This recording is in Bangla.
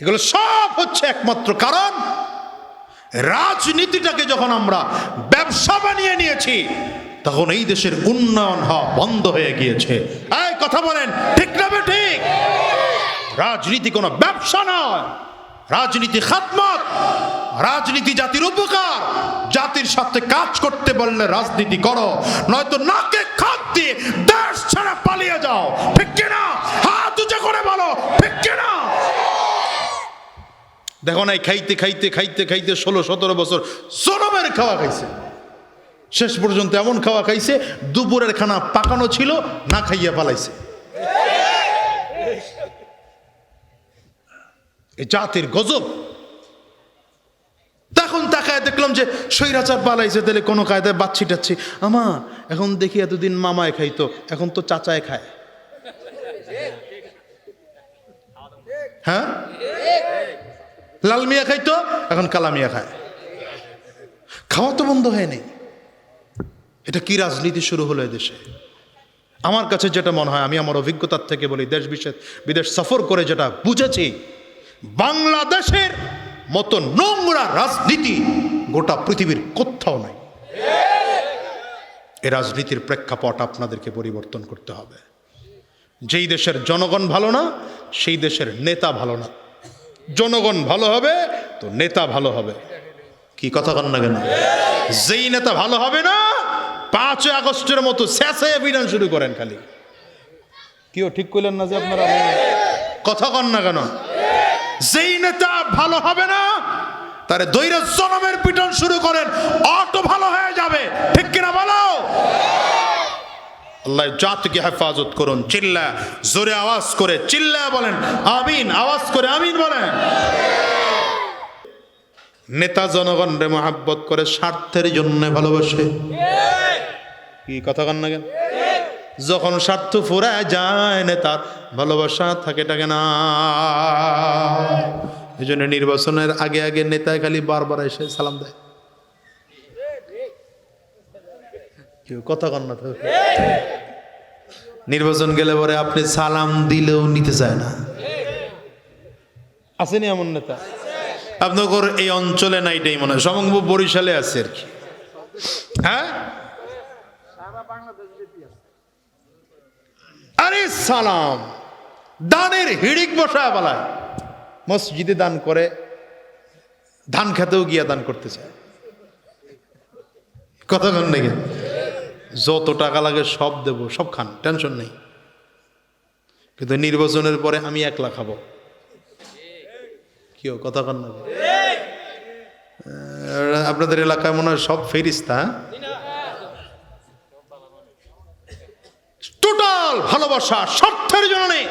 এগুলো সব হচ্ছে একমাত্র কারণ রাজনীতিটাকে যখন আমরা ব্যবসা বানিয়ে নিয়েছি, তখন এই দেশের উন্নয়ন হওয়া বন্ধ হয়ে গিয়েছে। এই কথা বলেন, ঠিক না বে ঠিক? রাজনীতি কোনো ব্যবসা নয়, রাজনীতি খাতমত, রাজনীতি জাতির উপকার। জাতির সাথে কাজ করতে বললে রাজনীতি করো, নয়তো নাকে খাত দিয়ে দেশ ছাড়া পালিয়ে যাও ঠিক কিনা হাত উঁচু করে বলো ঠিক কিনা দেখো নাই, খাইতে খাইতে খাইতে খাইতে ষোলো, সতেরো বছর জনমের খাওয়া খাইছে। শেষ পর্যন্ত এমন খাওয়া খাইছে, দুপুরের খানা পাকানো ছিল, না খাইয়া পালাইছে। জাতির গজব। তখন তাকায় দেখলাম যে সৈরাচার পালাইছে, তাহলে কোনো কায়দায় বাচ্চি টাচ্ছি। আমা, এখন দেখি এতদিন মামায় খাইতো, এখন তো চাচায় খায়। হ্যাঁ? লাল মিয়া খাইতো, এখন কালা মিয়া খায়। খাওয়া তো বন্ধ হয়নি এটা কি রাজনীতি শুরু হলো দেশে? আমার কাছে যেটা মনে হয়, আমি আমার অভিজ্ঞতার থেকে বলি, দেশ বিশেষ, বিদেশ সফর করে যেটা বুঝেছি, বাংলাদেশের মতো নোংরা রাজনীতি গোটা পৃথিবীর কোথাও নাই। এ রাজনীতির প্রেক্ষাপট আপনাদেরকে পরিবর্তন করতে হবে। যেই দেশের জনগণ ভালো না, সেই দেশের নেতা ভালো না। জনগণ ভালো হবে, তো নেতা ভালো হবে। কি কথা কন না কেন? যেই নেতা ভালো হবে না, পাঁচই আগস্টের মতো শেষে অভিযান শুরু করেন খালি। কেউ ঠিক করলেন না যে আপনারা? কথা কন না কেন? যেই নেতা ভালো হবে না, তারে দৈরা জনমের পিটন শুরু করেন, অটো ভালো হয়ে যাবে। ঠিক কিনা বলো? আল্লাহ জাতকে হেফাজত করুন, চিল্লা, জোরে আওয়াজ করে চিল্লা বলেন, আমিন, আওয়াজ করে আমিন বলেন। নেতা জনগণ রে মহাব্বত করে স্বার্থের জন্য ভালোবাসে। কি কথা কন না কেন? যখন স্বার্থ ফুরায় যায় নেতার, ভালোবাসা থাকে থাকে না। এই জন্য নির্বাচনের আগে আগে নেতায় খালি বারবার এসে সালাম দেয়। কেউ কথা কন না তো। নির্বাচন গেলে পরে আপনি সালাম দিলেও নিতে চায় না। আসেনি এমন নেতা? আপনার এই অঞ্চলে না এটাই মনে হয়। সমগ্র বরিশালে আছে আর কি। হ্যাঁ? আরে সালাম। দানের হিড়িক বসায় বলায়। মসজিদে দান করে ধান খেতেও গিয়া দান করতে চায়। কথা কন নাকি? যত টাকা লাগে সব দেব, সব খান, টেনশন নেই। কিন্তু নির্বাচনের পরে আমি একলা খাব। কেউ কথা কন না। আপনাদের এলাকায় মনে হয় সব ফেরিস্তা টোটাল ভালোবাসা, স্বার্থের জন্য নেই